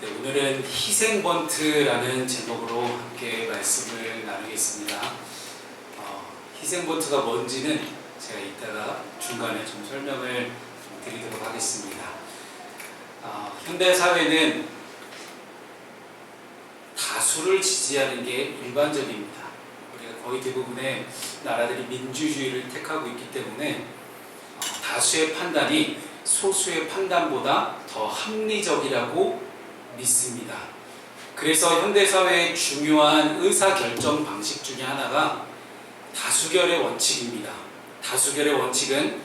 네, 오늘은 희생 번트라는 제목으로 함께 말씀을 나누겠습니다. 어, 희생 번트가 뭔지는 제가 이따가 중간에 좀 설명을 드리도록 하겠습니다. 어, 현대 사회는 다수를 지지하는 게 일반적입니다. 우리가 거의 대부분의 나라들이 민주주의를 택하고 있기 때문에 어, 다수의 판단이 소수의 판단보다 더 합리적이라고 믿습니다. 그래서 현대 사회의 중요한 의사 결정 방식 중에 하나가 다수결의 원칙입니다. 다수결의 원칙은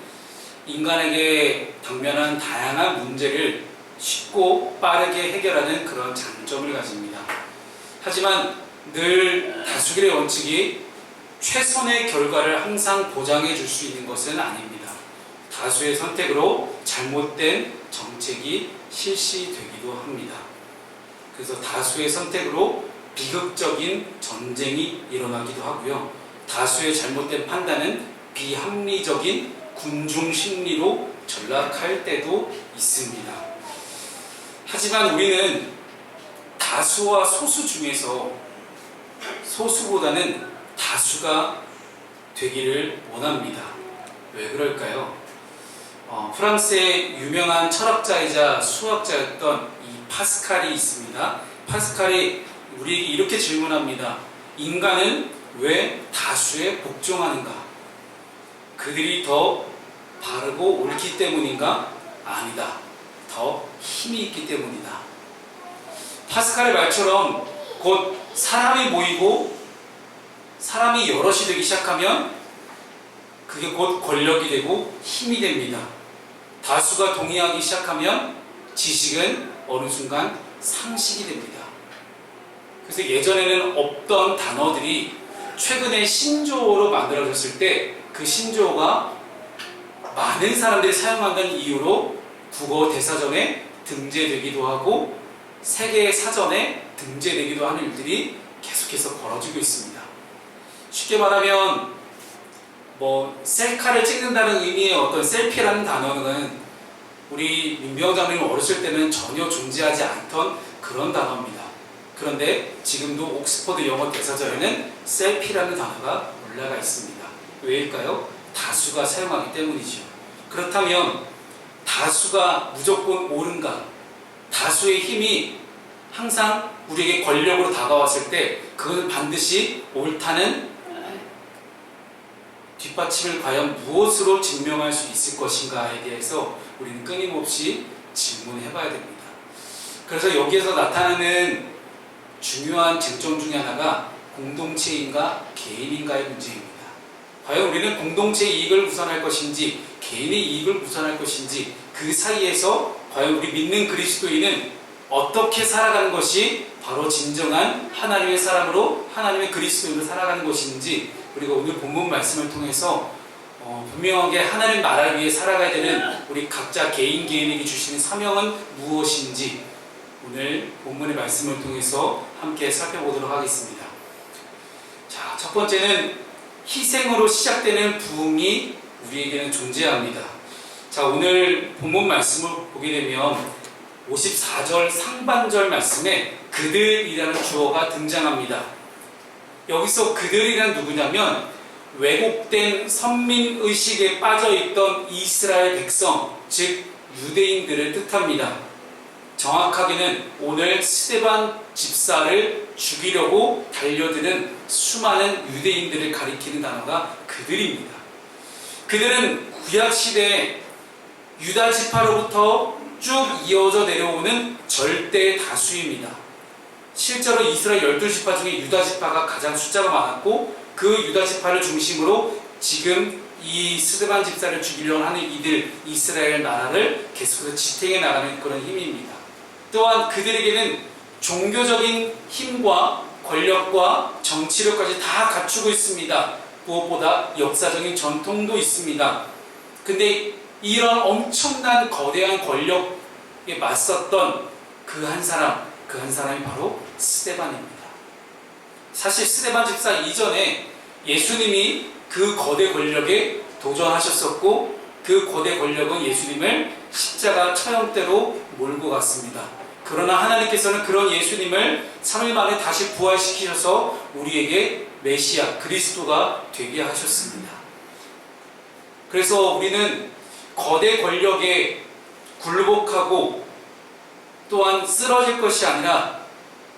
인간에게 당면한 다양한 문제를 쉽고 빠르게 해결하는 그런 장점을 가집니다. 하지만 늘 다수결의 원칙이 최선의 결과를 항상 보장해 줄 수 있는 것은 아닙니다. 다수의 선택으로 잘못된 정책이 실시되기도 합니다. 그래서 다수의 선택으로 비극적인 전쟁이 일어나기도 하고요. 다수의 잘못된 판단은 비합리적인 군중 심리로 전락할 때도 있습니다. 하지만 우리는 다수와 소수 중에서 소수보다는 다수가 되기를 원합니다. 왜 그럴까요? 어, 프랑스의 유명한 철학자이자 수학자였던 이 파스칼이 있습니다. 파스칼이 우리에게 이렇게 질문합니다. 인간은 왜 다수에 복종하는가? 그들이 더 바르고 옳기 때문인가? 아니다. 더 힘이 있기 때문이다. 파스칼의 말처럼 곧 사람이 모이고 사람이 여럿이 되기 시작하면 그게 곧 권력이 되고 힘이 됩니다. 다수가 동의하기 시작하면 지식은 어느 순간 상식이 됩니다. 그래서 예전에는 없던 단어들이 최근에 신조어로 만들어졌을 때 그 신조어가 많은 사람들이 사용한다는 이유로 국어 대사전에 등재되기도 하고 세계 사전에 등재되기도 하는 일들이 계속해서 벌어지고 있습니다. 쉽게 말하면 뭐 셀카를 찍는다는 의미의 어떤 셀피라는 단어는 우리 민병장님 어렸을 때는 전혀 존재하지 않던 그런 단어입니다. 그런데 지금도 옥스퍼드 영어 대사전에는 셀피라는 단어가 올라가 있습니다. 왜일까요? 다수가 사용하기 때문이죠. 그렇다면 다수가 무조건 옳은가? 다수의 힘이 항상 우리에게 권력으로 다가왔을 때 그것은 반드시 옳다는 뒷받침을 과연 무엇으로 증명할 수 있을 것인가에 대해서 우리는 끊임없이 질문해 봐야 됩니다. 그래서 여기에서 나타나는 중요한 쟁점 중에 하나가 공동체인가 개인인가의 문제입니다. 과연 우리는 공동체의 이익을 우선할 것인지 개인의 이익을 우선할 것인지 그 사이에서 과연 우리 믿는 그리스도인은 어떻게 살아가는 것이 바로 진정한 하나님의 사람으로 하나님의 그리스도인으로 살아가는 것인지 우리가 오늘 본문 말씀을 통해서 어, 분명하게 하나님 나라를 위해 살아가야 되는 우리 각자 개인 개인에게 주시는 사명은 무엇인지 오늘 본문의 말씀을 통해서 함께 살펴보도록 하겠습니다. 자, 첫 번째는 희생으로 시작되는 부흥이 우리에게는 존재합니다. 자, 오늘 본문 말씀을 보게 되면 54절 상반절 말씀에 그들이라는 주어가 등장합니다. 여기서 그들이란 누구냐면 왜곡된 선민 의식에 빠져 있던 이스라엘 백성, 즉 유대인들을 뜻합니다. 정확하게는 오늘 스테반 집사를 죽이려고 달려드는 수많은 유대인들을 가리키는 단어가 그들입니다. 그들은 구약 시대에 유다 지파로부터 쭉 이어져 내려오는 절대 다수입니다. 실제로 이스라엘 12지파 중에 유다 지파가 가장 숫자가 많았고 그 유다 지파를 중심으로 지금 이 스드반 집사를 죽이려고 하는 이들 이스라엘 나라를 계속해서 지탱해 나가는 그런 힘입니다. 또한 그들에게는 종교적인 힘과 권력과 정치력까지 다 갖추고 있습니다. 무엇보다 역사적인 전통도 있습니다. 근데 이런 엄청난 거대한 권력에 맞섰던 그 한 사람, 그 한 사람이 바로 스테반입니다. 사실 스테반 집사 이전에 예수님이 그 거대 권력에 도전하셨었고 그 거대 권력은 예수님을 십자가 처형대로 몰고 갔습니다. 그 그러나 하나님께서는 그런 예수님을 3일 만에 다시 부활시키셔서 우리에게 메시아 그리스도가 되게 하셨습니다. 그래서 우리는 거대 권력에 굴복하고 또한 쓰러질 것이 아니라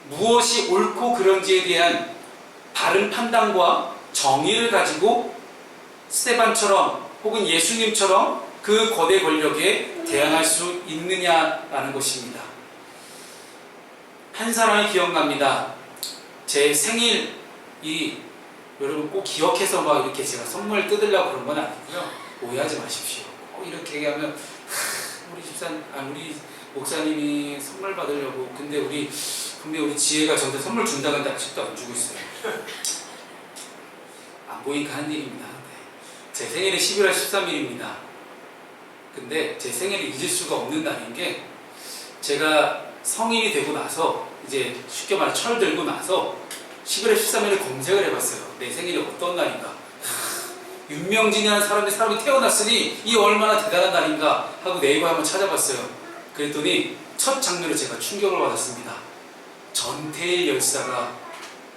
무엇이 옳고 그런지에 대한 바른 판단과 정의를 가지고 스테반처럼 혹은 예수님처럼 그 거대 권력에 대항할 수 있느냐라는 것입니다. 한 사람이 기억납니다. 제 생일이 여러분 꼭 기억해서 막 이렇게 제가 선물 뜯으려고 그런 건 아니고요. 오해하지 마십시오. 꼭 이렇게 얘기하면 하, 우리 집사, 아 우리 목사님이 선물 받으려고 근데 우리 근데 우리 지혜가 저한테 선물 준다 근데 아직도 안 주고 있어요. 안 보이니까 하는 일입니다. 네. 제 생일이 11월 13일입니다. 근데 제 생일을 잊을 수가 없는 날인 게 제가 성인이 되고 나서 이제 쉽게 말해 철 들고 나서 11월 13일에 검색을 해봤어요. 내 생일이 어떤 날인가. 하, 윤명진이라는 사람이 사람이 태어났으니 이 얼마나 대단한 날인가 하고 네이버에 한번 찾아봤어요. 그랬더니 첫 장면을 제가 충격을 받았습니다. 전태일 열사가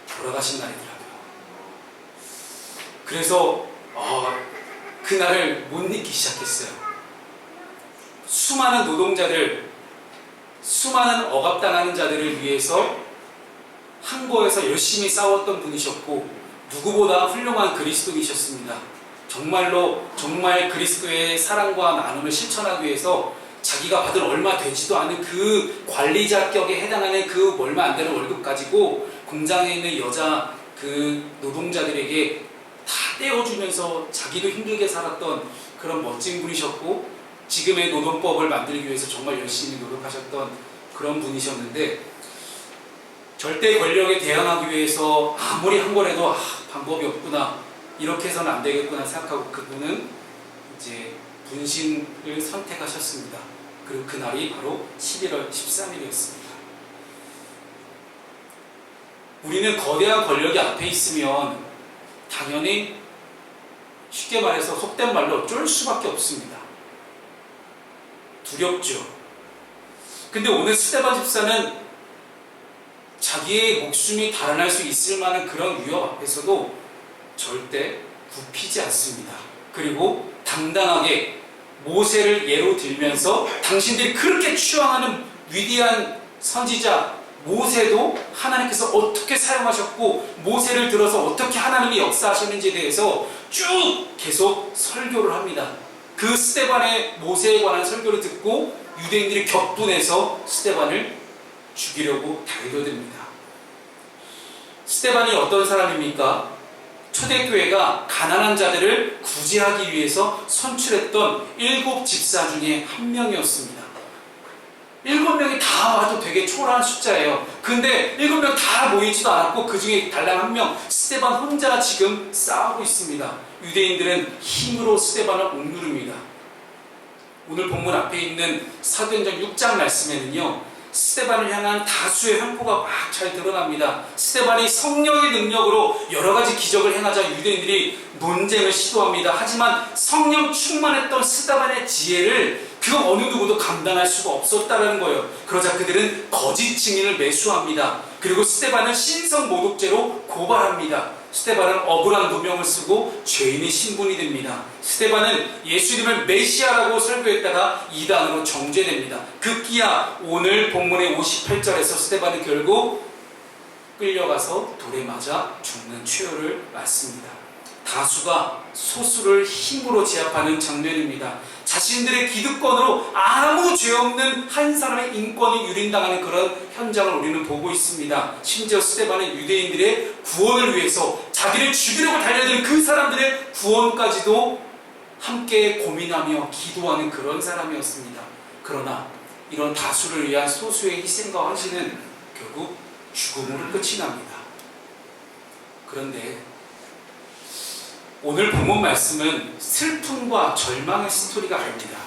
돌아가신 날이더라고요. 그래서 어, 그날을 못 잊기 시작했어요. 수많은 노동자들, 수많은 억압당하는 자들을 위해서 항거에서 열심히 싸웠던 분이셨고 누구보다 훌륭한 그리스도이셨습니다. 정말로 정말 그리스도의 사랑과 나눔을 실천하기 위해서 자기가 받을 얼마 되지도 않은 그 관리자격에 해당하는 그 얼마 안 되는 월급 가지고 공장에 있는 여자 그 노동자들에게 다 떼어주면서 자기도 힘들게 살았던 그런 멋진 분이셨고 지금의 노동법을 만들기 위해서 정말 열심히 노력하셨던 그런 분이셨는데 절대 권력에 대항하기 위해서 아무리 한 거라도 아, 방법이 없구나 이렇게 해서는 안 되겠구나 생각하고 그분은 이제 분신을 선택하셨습니다. 그리고 그날이 바로 11월 13일이었습니다. 우리는 거대한 권력이 앞에 있으면 당연히 쉽게 말해서 속된 말로 쫄 수밖에 없습니다. 두렵죠. 근데 오늘 스테반 집사는 자기의 목숨이 달아날 수 있을 만한 그런 위협 앞에서도 절대 굽히지 않습니다. 그리고 당당하게 모세를 예로 들면서 당신들이 그렇게 추앙하는 위대한 선지자 모세도 하나님께서 어떻게 사용하셨고 모세를 들어서 어떻게 하나님이 역사하셨는지에 대해서 쭉 계속 설교를 합니다. 그 스테반의 모세에 관한 설교를 듣고 유대인들이 격분해서 스테반을 죽이려고 달려듭니다. 스테반이 어떤 사람입니까? 초대교회가 가난한 자들을 구제하기 위해서 선출했던 일곱 집사 중에 한 명이었습니다. 일곱 명이 다 와도 되게 초라한 숫자예요. 근데 일곱 명 다 모이지도 않았고 그 중에 달랑 한 명, 스테반 혼자 지금 싸우고 있습니다. 유대인들은 힘으로 스테반을 옥누릅니다. 오늘 본문 앞에 있는 사도행전 6장 말씀에는요. 스테반을 향한 다수의 횡포가 막 잘 드러납니다. 스테반이 성령의 능력으로 여러 가지 기적을 행하자 유대인들이 논쟁을 시도합니다. 하지만 성령 충만했던 스테반의 지혜를 그 어느 누구도 감당할 수가 없었다는 거예요. 그러자 그들은 거짓 증인을 매수합니다. 그리고 스테반을 신성 모독죄로 고발합니다. 스테반은 억울한 누명을 쓰고 죄인의 신분이 됩니다. 스테반은 예수님을 메시아라고 설교했다가 이단으로 정죄됩니다. 급기야 오늘 본문의 58절에서 스테반은 결국 끌려가서 돌에 맞아 죽는 최후를 맞습니다. 다수가 소수를 힘으로 제압하는 장면입니다. 자신들의 기득권으로 아무 죄 없는 한 사람의 인권이 유린당하는 그런 현장을 우리는 보고 있습니다. 심지어 스테반은 유대인들의 구원을 위해서 자기를 죽이려고 달려드는 그 사람들의 구원까지도 함께 고민하며 기도하는 그런 사람이었습니다. 그러나 이런 다수를 위한 소수의 희생과 헌신은 결국 죽음으로 끝이 납니다. 그런데 오늘 본문 말씀은 슬픔과 절망의 스토리가 아닙니다.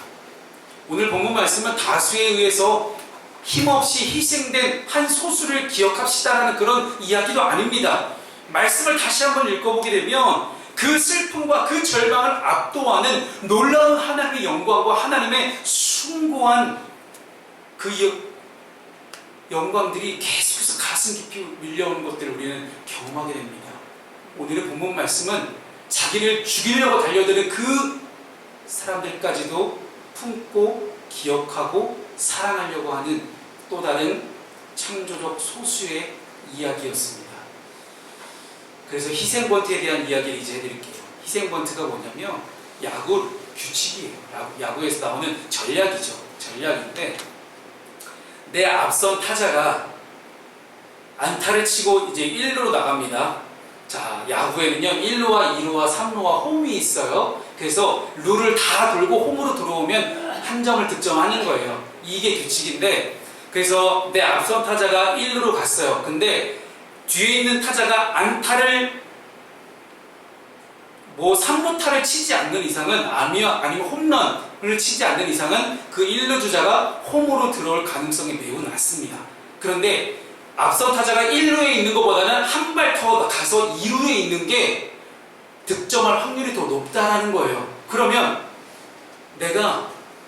오늘 본문 말씀은 다수에 의해서 힘없이 희생된 한 소수를 기억합시다라는 그런 이야기도 아닙니다. 말씀을 다시 한번 읽어보게 되면 그 슬픔과 그 절망을 압도하는 놀라운 하나님의 영광과 하나님의 숭고한 그 영광들이 계속해서 가슴 깊이 밀려오는 것들을 우리는 경험하게 됩니다. 오늘의 본문 말씀은 자기를 죽이려고 달려드는 그 사람들까지도 품고 기억하고 사랑하려고 하는 또 다른 창조적 소수의 이야기였습니다. 그래서 희생번트에 대한 이야기를 이제 해드릴게요. 희생번트가 뭐냐면 야구 규칙이에요. 야구, 야구에서 나오는 전략이죠. 전략인데 내 앞선 타자가 안타를 치고 이제 1루로 나갑니다. 자, 야구에는요, 1루와 2루와 3루와 홈이 있어요. 그래서 룰을 다 돌고 홈으로 들어오면 한 점을 득점하는 거예요. 이게 규칙인데, 그래서 내 앞선 타자가 1루로 갔어요. 근데 뒤에 있는 타자가 안타를 뭐 3루타를 치지 않는 이상은 아니면 아니면 홈런을 치지 않는 이상은 그 1루 주자가 홈으로 들어올 가능성이 매우 낮습니다. 그런데 앞선 타자가 1루에 있는 것보다는 한 발 더 가서 2루에 있는 게 득점할 확률이 더 높다라는 거예요. 그러면 내가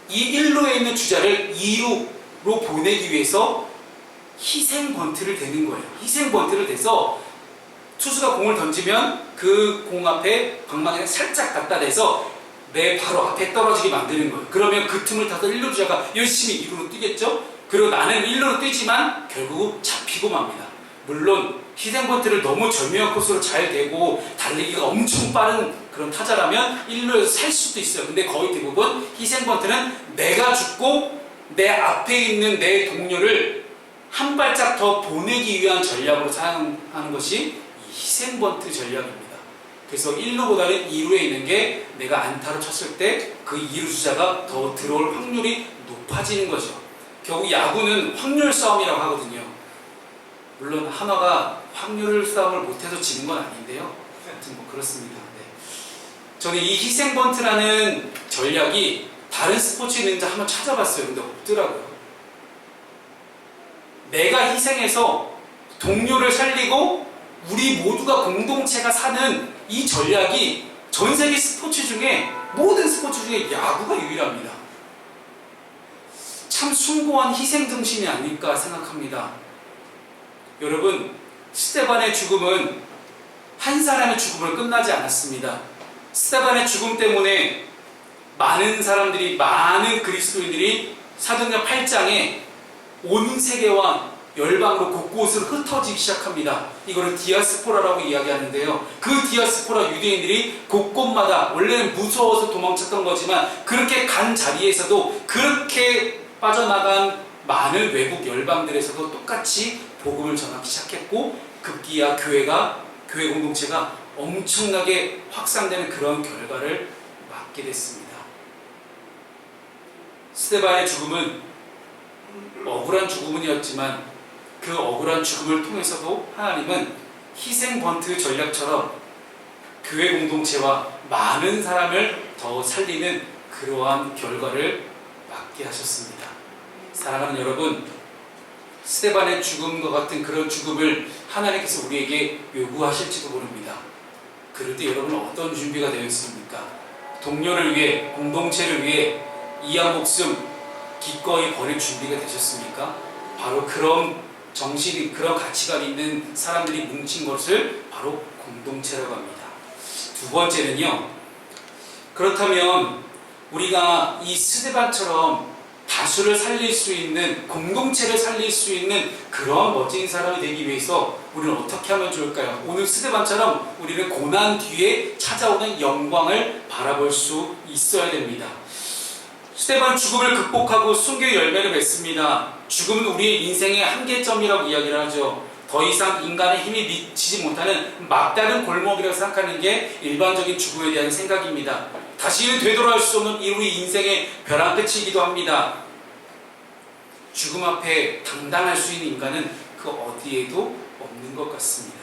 이 1루에 있는 주자를 2루로 보내기 위해서 희생 번트를 대는 거예요. 희생 번트를 대서 투수가 공을 던지면 그 공 앞에 방망이를 살짝 갖다 대서 내 바로 앞에 떨어지게 만드는 거예요. 그러면 그 틈을 타서 1루 주자가 열심히 2루로 뛰겠죠? 그리고 나는 1루로 뛰지만 결국 잡히고 맙니다. 물론 희생번트를 너무 절묘한 코스로 잘 대고 달리기가 엄청 빠른 그런 타자라면 1루에서 살 수도 있어요. 근데 거의 대부분 희생번트는 내가 죽고 내 앞에 있는 내 동료를 한 발짝 더 보내기 위한 전략으로 사용하는 것이 이 희생번트 전략입니다. 그래서 1루보다는 2루에 있는 게 내가 안타로 쳤을 때 그 2루 주자가 더 들어올 확률이 높아지는 거죠. 결국 야구는 확률 싸움이라고 하거든요. 물론 한화가 확률 싸움을 못해서 지는 건 아닌데요. 하여튼 뭐 그렇습니다. 네. 저는 이 희생번트라는 전략이 다른 스포츠에 있는지 한번 찾아봤어요. 근데 없더라고요. 내가 희생해서 동료를 살리고 우리 모두가 공동체가 사는 이 전략이 전 세계 스포츠 중에 모든 스포츠 중에 야구가 유일합니다. 참 숭고한 희생 정신이 아닐까 생각합니다. 여러분, 스테반의 죽음은 한 사람의 죽음으로 끝나지 않았습니다. 스테반의 죽음 때문에 많은 사람들이, 많은 그리스도인들이 사도행전 8장에 온 세계와 열방으로 곳곳으로 흩어지기 시작합니다. 이거를 디아스포라라고 이야기하는데요. 그 디아스포라 유대인들이 곳곳마다 원래는 무서워서 도망쳤던 거지만 그렇게 간 자리에서도 그렇게 빠져나간 많은 외국 열방들에서도 똑같이 복음을 전하기 시작했고 급기야 교회가 교회 공동체가 엄청나게 확산되는 그런 결과를 맞게 됐습니다. 스테반의 죽음은 억울한 죽음이었지만 그 억울한 죽음을 통해서도 하나님은 희생 번트 전략처럼 교회 공동체와 많은 사람을 더 살리는 그러한 결과를 맞게 하셨습니다. 사랑하는 여러분, 스테반의 죽음과 같은 그런 죽음을 하나님께서 우리에게 요구하실지도 모릅니다. 그럴 때 여러분은 어떤 준비가 되어 있습니까? 동료를 위해, 공동체를 위해 이양 목숨 기꺼이 버릴 준비가 되셨습니까? 바로 그런 정신이, 그런 가치가 있는 사람들이 뭉친 것을 바로 공동체라고 합니다. 두 번째는요, 그렇다면 우리가 이 스데반처럼 다수를 살릴 수 있는 공동체를 살릴 수 있는 그런 멋진 사람이 되기 위해서 우리는 어떻게 하면 좋을까요? 오늘 스데반처럼 우리는 고난 뒤에 찾아오는 영광을 바라볼 수 있어야 됩니다. 스테반 죽음을 극복하고 순교의 열매를 맺습니다. 죽음은 우리의 인생의 한계점이라고 이야기를 하죠. 더 이상 인간의 힘이 미치지 못하는 막다른 골목이라고 생각하는 게 일반적인 죽음에 대한 생각입니다. 다시는 되돌아올 수 없는 이 우리 인생의 벼랑 끝이기도 합니다. 죽음 앞에 당당할 수 있는 인간은 그 어디에도 없는 것 같습니다.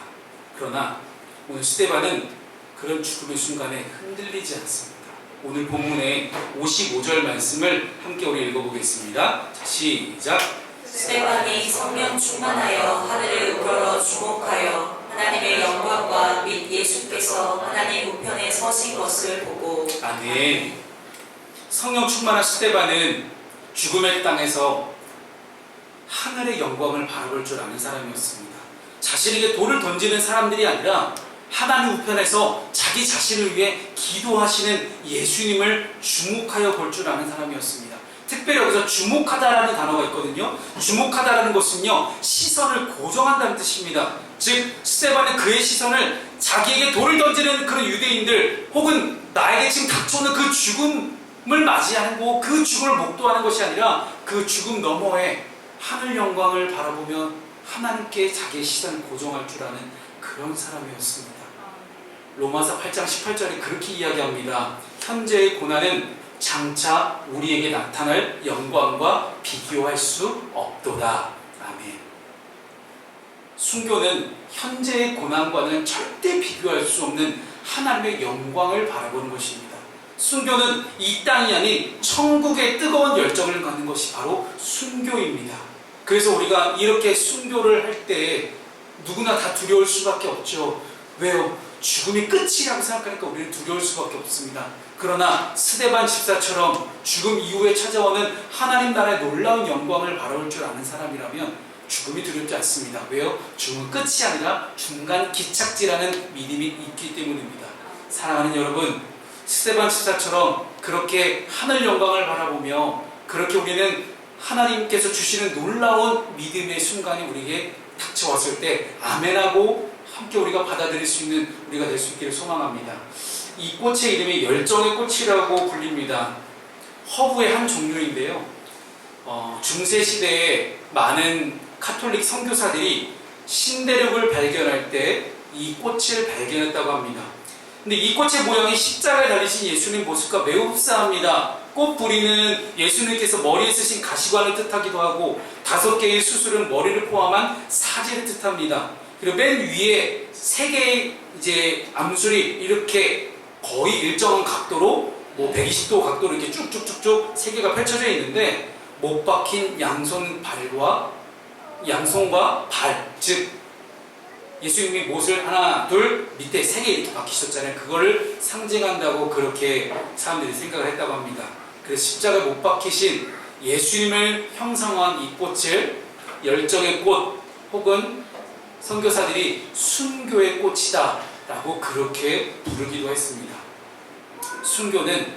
그러나 오늘 스테반은 그런 죽음의 순간에 흔들리지 않습니다. 오늘 본문의 55절 말씀을 함께 우리 읽어보겠습니다. 자, 시작. 스테반이 성령 충만하여 하늘을 우러러 주목하여 하나님의 영광과 및 예수께서 하나님 우편에 서신 것을 보고 하늘의 영광을 바라볼 줄 아는 사람이었습니다. 자신에게 돌을 던지는 사람들이 아니라 하나님 우편에서 자기 자신을 위해 기도하시는 예수님을 주목하여 볼 줄 아는 사람이었습니다. 특별히 여기서 주목하다라는 단어가 있거든요. 주목하다라는 것은요, 시선을 고정한다는 뜻입니다. 즉, 스테반은 그의 시선을 자기에게 돌을 던지는 그런 유대인들, 혹은 나에게 지금 닥쳐오는 그 죽음을 맞이하고 그 죽음을 목도하는 것이 아니라 그 죽음 너머에 하늘 영광을 바라보며 하나님께 자기의 시선을 고정할 줄 아는 그런 사람이었습니다. 로마서 8장 18절에 그렇게 이야기합니다. 현재의 고난은 장차 우리에게 나타날 영광과 비교할 수 없도다. 순교는 현재의 고난과는 절대 비교할 수 없는 하나님의 영광을 바라보는 것입니다. 순교는 이 땅이 아닌 천국의 뜨거운 열정을 갖는 것이 바로 순교입니다. 그래서 우리가 이렇게 순교를 할 때 누구나 다 두려울 수밖에 없죠. 왜요? 죽음이 끝이라고 생각하니까 우리는 두려울 수밖에 없습니다. 그러나 스데반 집사처럼 죽음 이후에 찾아오는 하나님 나라의 놀라운 영광을 바라볼 줄 아는 사람이라면 죽음이 두렵지 않습니다. 왜요? 죽음은 끝이 아니라 중간 기착지라는 믿음이 있기 때문입니다. 사랑하는 여러분, 스데반 집사처럼 그렇게 하늘 영광을 바라보며 그렇게 우리는 하나님께서 주시는 놀라운 믿음의 순간이 우리에게 닥쳐왔을 때 아멘하고 함께 우리가 받아들일 수 있는 우리가 될 수 있기를 소망합니다. 이 꽃의 이름이 열정의 꽃이라고 불립니다. 허브의 한 종류인데요. 어, 중세 시대에 많은 카톨릭 선교사들이 신대륙을 발견할 때 이 꽃을 발견했다고 합니다. 근데 이 꽃의 모양이 십자가에 달리신 예수님 모습과 매우 흡사합니다. 꽃 뿌리는 예수님께서 머리에 쓰신 가시관을 뜻하기도 하고 다섯 개의 수술은 머리를 포함한 사지를 뜻합니다. 그리고 맨 위에 세 개의 이제 암술이 이렇게 거의 일정한 각도로 뭐 120도 각도로 이렇게 쭉쭉쭉쭉 세 개가 펼쳐져 있는데 못 박힌 양손 발과 양손과 발, 즉 예수님이 못을 하나, 둘, 밑에 세 개 이렇게 박히셨잖아요. 그거를 상징한다고 그렇게 사람들이 생각을 했다고 합니다. 그래서 십자가에 못 박히신 예수님을 형상화한 이 꽃을 열정의 꽃 혹은 선교사들이 순교의 꽃이다 라고 그렇게 부르기도 했습니다. 순교는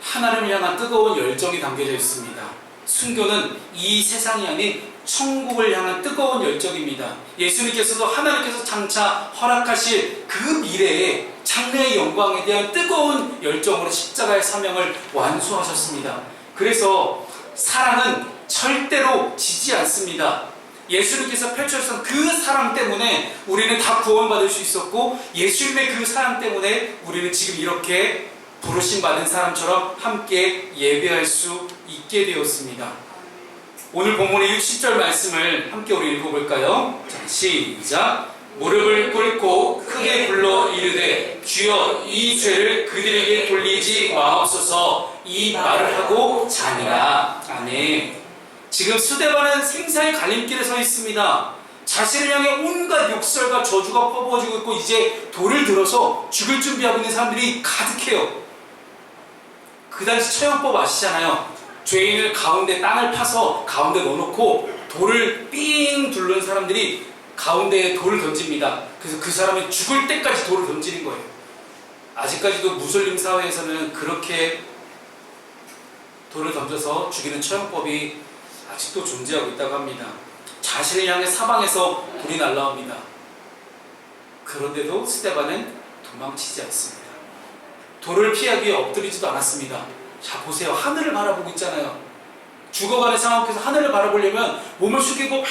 하나님을 향한 뜨거운 열정이 담겨져 있습니다. 순교는 이 세상이 아닌 천국을 향한 뜨거운 열정입니다. 예수님께서도 하나님께서 장차 허락하실 그 미래에 장래의 영광에 대한 뜨거운 열정으로 십자가의 사명을 완수하셨습니다. 그래서 사랑은 절대로 지지 않습니다. 예수님께서 펼쳐주신 그 사랑 때문에 우리는 다 구원받을 수 있었고 예수님의 그 사랑 때문에 우리는 지금 이렇게 부르심 받은 사람처럼 함께 예배할 수 있게 되었습니다. 오늘 본문의 60절 말씀을 함께 우리 읽어볼까요? 자, 시작. 무릎을 꿇고 크게 불러 이르되 주여 이 죄를 그들에게 돌리지 마옵소서 이 말을 하고 자니라. 아멘. 지금 수대반은 생사의 갈림길에 서 있습니다. 자신을 향해 온갖 욕설과 저주가 퍼부어지고 있고 이제 돌을 들어서 죽을 준비하고 있는 사람들이 가득해요. 그 당시 처형법 아시잖아요. 죄인을 가운데 땅을 파서 가운데 넣어놓고 돌을 삥 둘른 사람들이 가운데에 돌을 던집니다. 그래서 그 사람이 죽을 때까지 돌을 던지는 거예요. 아직까지도 무슬림 사회에서는 그렇게 돌을 던져서 죽이는 처형법이 아직도 존재하고 있다고 합니다. 자신을 향해 사방에서 불이 날라옵니다. 그런데도 스테반은 도망치지 않습니다. 돌을 피하기 위해 엎드리지도 않았습니다. 자, 보세요. 하늘을 바라보고 있잖아요. 죽어가는 상황 에서 하늘을 바라보려면 몸을 숙이고 막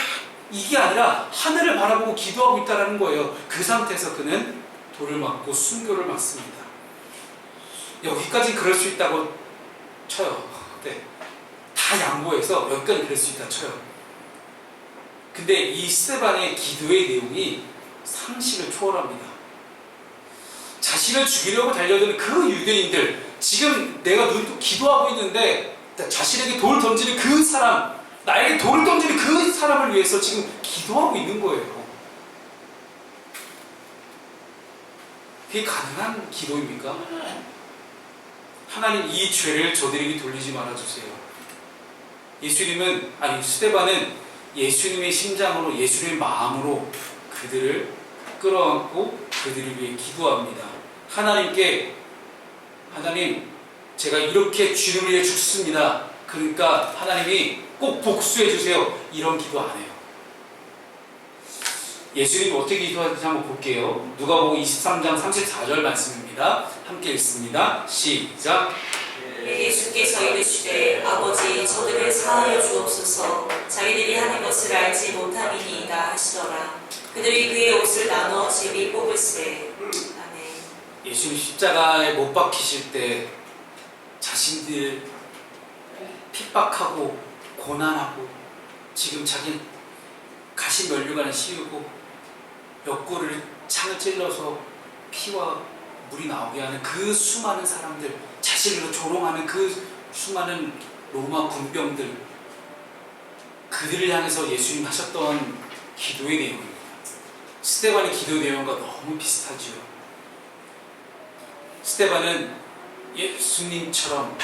이게 아니라 하늘을 바라보고 기도하고 있다는 거예요. 그 상태에서 그는 돌을 맞고 순교를 맞습니다. 여기까지 그럴 수 있다고 쳐요. 네. 다 양보해서 여기까지 그럴 수 있다 쳐요. 근데 이 스테반의 기도의 내용이 상식을 초월합니다. 자신을 죽이려고 달려드는 그 유대인들, 지금 내가 눈 기도하고 있는데 자신에게 돌 던지는 그 사람, 나에게 돌을 던지는 그 사람을 위해서 지금 기도하고 있는 거예요. 그게 가능한 기도입니까? 하나님 이 죄를 저들에게 돌리지 말아주세요. 예수님은, 아니, 스테반은 예수님의 심장으로 예수님의 마음으로 그들을 끌어안고 그들을 위해 기도합니다. 하나님께 하나님 제가 이렇게 주님을 위해 죽습니다. 그러니까 하나님이 꼭 복수해 주세요. 이런 기도 안 해요. 예수님이 어떻게 기도하는지 한번 볼게요. 누가복음 23장 34절 말씀입니다. 함께 읽습니다. 시작. 예수께서 이르시되 아버지 저들을 사하여 주옵소서 자기들이 하는 것을 알지 못함이니이다 하시더라 그들이 그의 옷을 나눠 제비 뽑을세 예수님 십자가에 못 박히실 때 자신들 핍박하고 고난하고 지금 자기 가시 면류관을 씌우고 옆구리를 창을 찔러서 피와 물이 나오게 하는 그 수많은 사람들 자신으로 조롱하는 그 수많은 로마 군병들 그들을 향해서 예수님 하셨던 기도의 내용입니다. 스테반의 기도 내용과 너무 비슷하지요. 스테반은 예수님처럼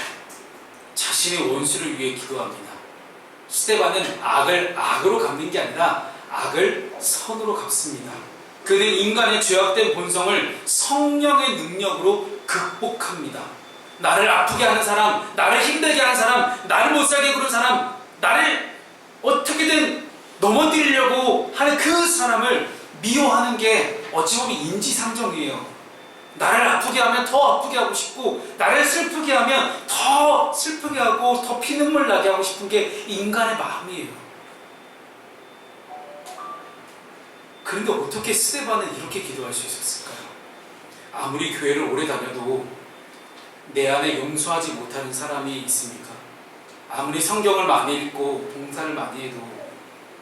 자신의 원수를 위해 기도합니다. 스테반은 악을 악으로 갚는 게 아니라 악을 선으로 갚습니다. 그는 인간의 죄악된 본성을 성령의 능력으로 극복합니다. 나를 아프게 하는 사람, 나를 힘들게 하는 사람, 나를 못 살게 구는 사람, 나를 어떻게든 넘어뜨리려고 하는 그 사람을 미워하는 게 어찌 보면 인지상정이에요. 나를 아프게 하면 더 아프게 하고 싶고 나를 슬프게 하면 더 슬프게 하고 더 피눈물 나게 하고 싶은 게 인간의 마음이에요. 그런데 어떻게 스테반은 이렇게 기도할 수 있었을까요? 아무리 교회를 오래 다녀도 내 안에 용서하지 못하는 사람이 있습니까? 아무리 성경을 많이 읽고 봉사를 많이 해도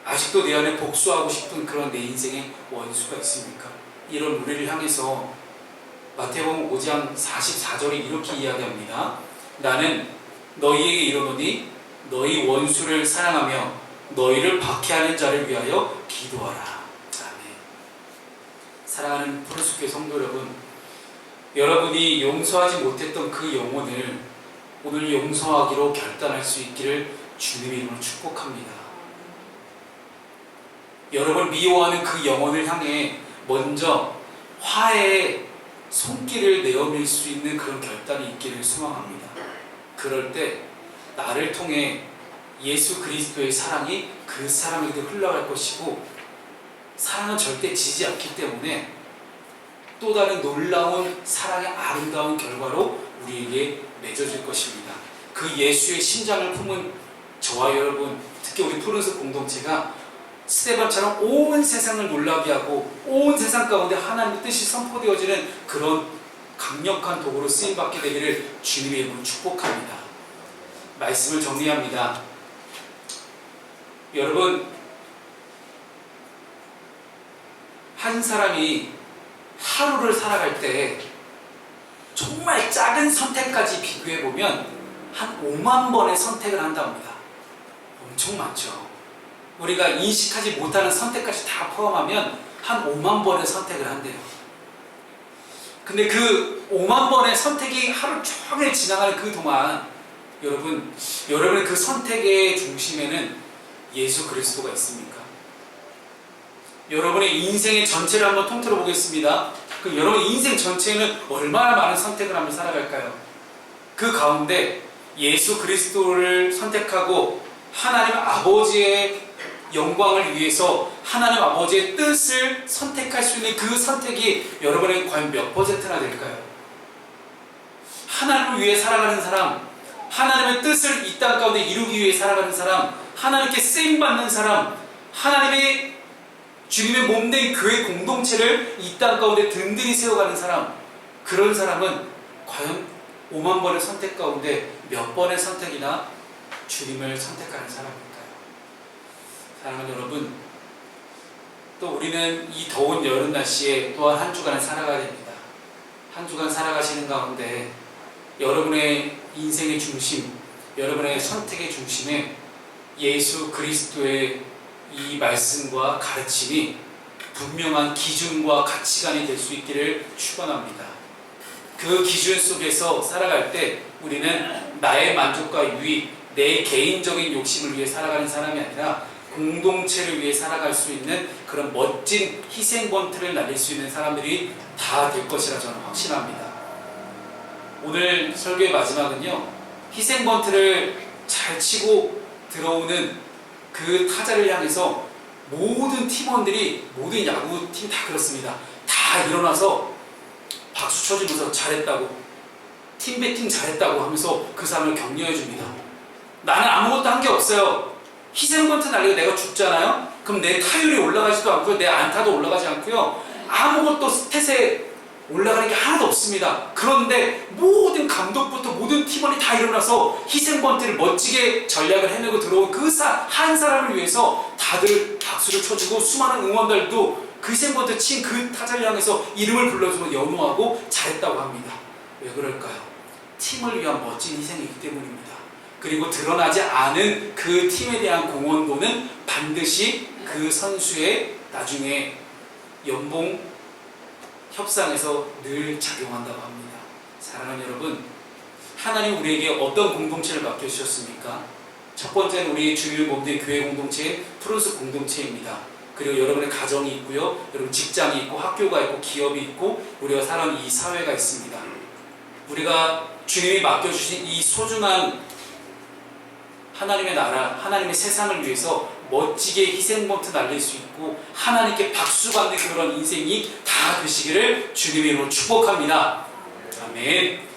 아직도 내 안에 복수하고 싶은 그런 내 인생의 원수가 있습니까? 이런 우리를 향해서 마태복음 5장 44절에 이렇게 이야기합니다. 나는 너희에게 이르노니 너희 원수를 사랑하며 너희를 박해하는 자를 위하여 기도하라. 아멘. 사랑하는 프로스교회 성도 여러분, 여러분이 용서하지 못했던 그 영혼을 오늘 용서하기로 결단할 수 있기를 주님의 이름으로 축복합니다. 여러분 미워하는 그 영혼을 향해 먼저 화해의 손길을 내어밀 수 있는 그런 결단이 있기를 소망합니다. 그럴 때 나를 통해 예수 그리스도의 사랑이 그 사람에게 흘러갈 것이고 사랑은 절대 지지 않기 때문에 또 다른 놀라운 사랑의 아름다운 결과로 우리에게 맺어질 것입니다. 그 예수의 심장을 품은 저와 여러분, 특히 우리 푸른숲 공동체가 스테반처럼 온 세상을 놀라게 하고 온 세상 가운데 하나님의 뜻이 선포되어지는 그런 강력한 도구로 쓰임받게 되기를 주님의 이름으로 축복합니다. 말씀을 정리합니다. 여러분, 한 사람이 하루를 살아갈 때 정말 작은 선택까지 비교해 보면 한 5만 번의 선택을 한답니다. 엄청 많죠. 우리가 인식하지 못하는 선택까지 다 포함하면 한 5만 번의 선택을 한대요. 근데 그 5만 번의 선택이 하루 종일 지나가는 그 동안 여러분, 여러분의 그 선택의 중심에는 예수 그리스도가 있습니까? 여러분의 인생의 전체를 한번 통틀어 보겠습니다. 그럼 여러분 인생 전체에는 얼마나 많은 선택을 하며 살아갈까요? 그 가운데 예수 그리스도를 선택하고 하나님 아버지의 영광을 위해서 하나님 아버지의 뜻을 선택할 수 있는 그 선택이 여러분의 과연 몇 퍼센트나 될까요? 하나님을 위해 살아가는 사람, 하나님의 뜻을 이 땅 가운데 이루기 위해 살아가는 사람, 하나님께 쓰임 받는 사람, 하나님의 주님의 몸된 교회 공동체를 이 땅 가운데 든든히 세워가는 사람, 그런 사람은 과연 5만 번의 선택 가운데 몇 번의 선택이나 주님을 선택하는 사람일까요? 사랑하는 여러분, 또 우리는 이 더운 여름 날씨에 또한 한 주간을 살아가야 됩니다. 한 주간 살아가시는 가운데 여러분의 인생의 중심, 여러분의 선택의 중심에 예수 그리스도의 이 말씀과 가르침이 분명한 기준과 가치관이 될 수 있기를 축원합니다. 그 기준 속에서 살아갈 때 우리는 나의 만족과 유익, 내 개인적인 욕심을 위해 살아가는 사람이 아니라 공동체를 위해 살아갈 수 있는 그런 멋진 희생 번트를 날릴 수 있는 사람들이 다 될 것이라 저는 확신합니다. 오늘 설교의 마지막은요. 희생 번트를 잘 치고 들어오는 그 타자를 향해서 모든 팀원들이 모든 야구팀 다 그렇습니다. 다 일어나서 박수 쳐주면서 잘했다고 팀 배팅 잘했다고 하면서 그 사람을 격려해 줍니다. 나는 아무것도 한 게 없어요. 희생번트 날리고 내가 죽잖아요. 그럼 내 타율이 올라가지도 않고요. 내 안타도 올라가지 않고요. 아무것도 스탯에 올라가는 게 하나도 없습니다. 그런데 모든 감독부터 모든 팀원이 다 일어나서 희생번트를 멋지게 전략을 해내고 들어온 그 한 사람을 위해서 다들 박수를 쳐주고 수많은 응원들도 그 희생번트 친 그 타자를 향해서 이름을 불러주고 연호하고 잘했다고 합니다. 왜 그럴까요? 팀을 위한 멋진 희생이기 때문입니다. 그리고 드러나지 않은 그 팀에 대한 공헌도는 반드시 그 선수의 나중에 연봉 협상에서 늘 작용한다고 합니다. 사랑하는 여러분, 하나님 우리에게 어떤 공동체를 맡겨주셨습니까? 첫 번째는 우리 주일 몸된 교회 공동체, 푸른숲 공동체입니다. 그리고 여러분의 가정이 있고요, 여러분 직장이 있고, 학교가 있고, 기업이 있고, 우리가 사는 이 사회가 있습니다. 우리가 주님이 맡겨주신 이 소중한 하나님의 나라, 하나님의 세상을 위해서 멋지게 희생번트 날릴 수 있고 하나님께 박수 받는 그런 인생이 다 되시기를 주님의 이름으로 축복합니다. 아멘.